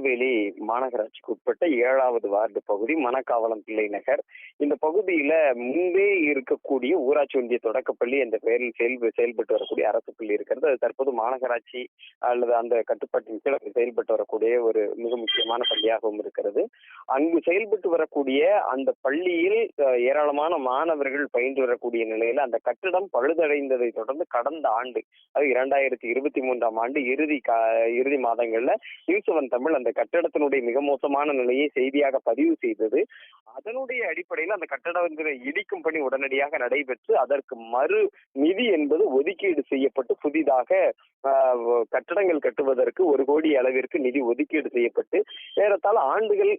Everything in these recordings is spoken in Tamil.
திருநெல்வேலி மாநகராட்சிக்கு உட்பட்ட ஏழாவது வார்டு பகுதி மணக்காவலம் பிள்ளை நகர். இந்த பகுதியில முன்பே இருக்கக்கூடிய ஊராட்சி ஒன்றிய தொடக்கப்பள்ளி என்ற பெயரில் செயல் செயல்பட்டு வரக்கூடிய அரசு பள்ளி இருக்கிறது. அது தற்போது மாநகராட்சி அல்லது அந்த கட்டுப்பாட்டின் கீழ் செயல்பட்டு வரக்கூடிய ஒரு மிக முக்கியமான பள்ளியாகவும் இருக்கிறது. அங்கு செயல்பட்டு வரக்கூடிய அந்த பள்ளியில் ஏராளமான மாணவர்கள் பயின்று வரக்கூடிய நிலையில அந்த கட்டிடம் பழுதடைந்ததை தொடர்ந்து கடந்த ஆண்டு அது இரண்டாயிரத்தி இருபத்தி மூன்றாம் ஆண்டு இறுதி இறுதி மாதங்கள்ல நியூஸ் செவன் தமிழ் அந்த கட்டடத்தினுடைய மிக மோசமான நிலையை செய்தியாக பதிவு செய்தது. அதனுடைய அடிப்படையில் அந்த கட்டடங்களை இடிக்கும் பணி உடனடியாக நடைபெற்று அதற்கு மறு நிதி என்பது ஒதுக்கீடு செய்யப்பட்டு புதிதாக கட்டடங்கள் கட்டுவதற்கு ஒரு கோடி அளவிற்கு நிதி ஒதுக்கீடு செய்யப்பட்டு ஏறத்தாழ ஆண்டுகள்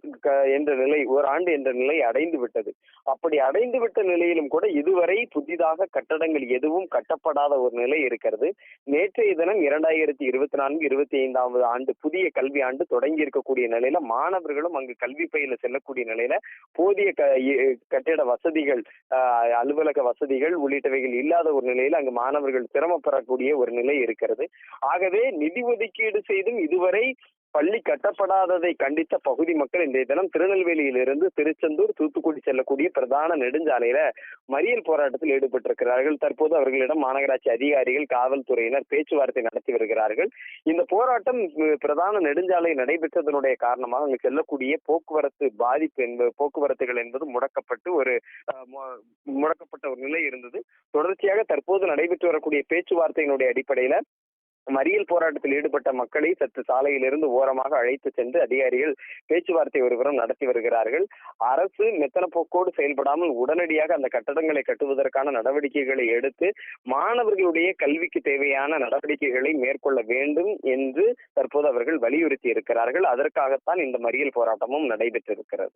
என்ற நிலை ஒரு ஆண்டு என்ற நிலை அடைந்து விட்டது. அப்படி அடைந்து விட்ட நிலையிலும் கூட இதுவரை புதிதாக கட்டடங்கள் எதுவும் கட்டப்படாத ஒரு நிலை இருக்கிறது. நேற்றைய தினம் இரண்டாயிரத்தி இருபத்தி நான்கு இருபத்தி ஐந்தாவது ஆண்டு புதிய கல்வி ஆண்டு தொடங்கி இருக்கக்கூடிய நிலையில மாணவர்களும் அங்கு கல்வி பயில செல்லக்கூடிய நிலையில போதிய கட்டிட வசதிகள் ஆஹ், அலுவலக வசதிகள் உள்ளிட்டவைகள் இல்லாத ஒரு நிலையில அங்கு மாணவர்கள் சிரமப்படக்கூடிய ஒரு நிலை இருக்கிறது. ஆகவே நிதி ஒதுக்கீடு செய்தும் இதுவரை பள்ளி கட்டப்படாததை கண்டித்த பகுதி மக்கள் இன்றைய தினம் திருநெல்வேலியிலிருந்து திருச்செந்தூர் தூத்துக்குடி செல்லக்கூடிய பிரதான நெடுஞ்சாலையில மறியல் போராட்டத்தில் ஈடுபட்டிருக்கிறார்கள். தற்போது அவர்களிடம் மாநகராட்சி அதிகாரிகள் காவல்துறையினர் பேச்சுவார்த்தை நடத்தி வருகிறார்கள். இந்த போராட்டம் பிரதான நெடுஞ்சாலை நடைபெற்றதனுடைய காரணமாக அங்கு செல்லக்கூடிய போக்குவரத்து பாதிப்பு என்பது போக்குவரத்துகள் என்பது முடக்கப்பட்டு ஒரு அஹ், முடக்கப்பட்ட ஒரு நிலை இருந்தது. தொடர்ச்சியாக தற்போது நடைபெற்று வரக்கூடிய பேச்சுவார்த்தையினுடைய அடிப்படையில மறியல் போராட்டத்தில் ஈடுபட்ட மக்களை சற்று சாலையிலிருந்து ஓரமாக அழைத்து சென்று அதிகாரிகள் பேச்சுவார்த்தை ஒருவரும் நடத்தி வருகிறார்கள். அரசு மெத்தன போக்கோடு செயல்படாமல் உடனடியாக அந்த கட்டடங்களை கட்டுவதற்கான நடவடிக்கைகளை எடுத்து மாணவர்களுடைய கல்விக்கு தேவையான நடவடிக்கைகளை மேற்கொள்ள வேண்டும் என்று தற்போது அவர்கள் வலியுறுத்தி இருக்கிறார்கள். அதற்காகத்தான் இந்த மறியல் போராட்டமும் நடைபெற்றிருக்கிறது.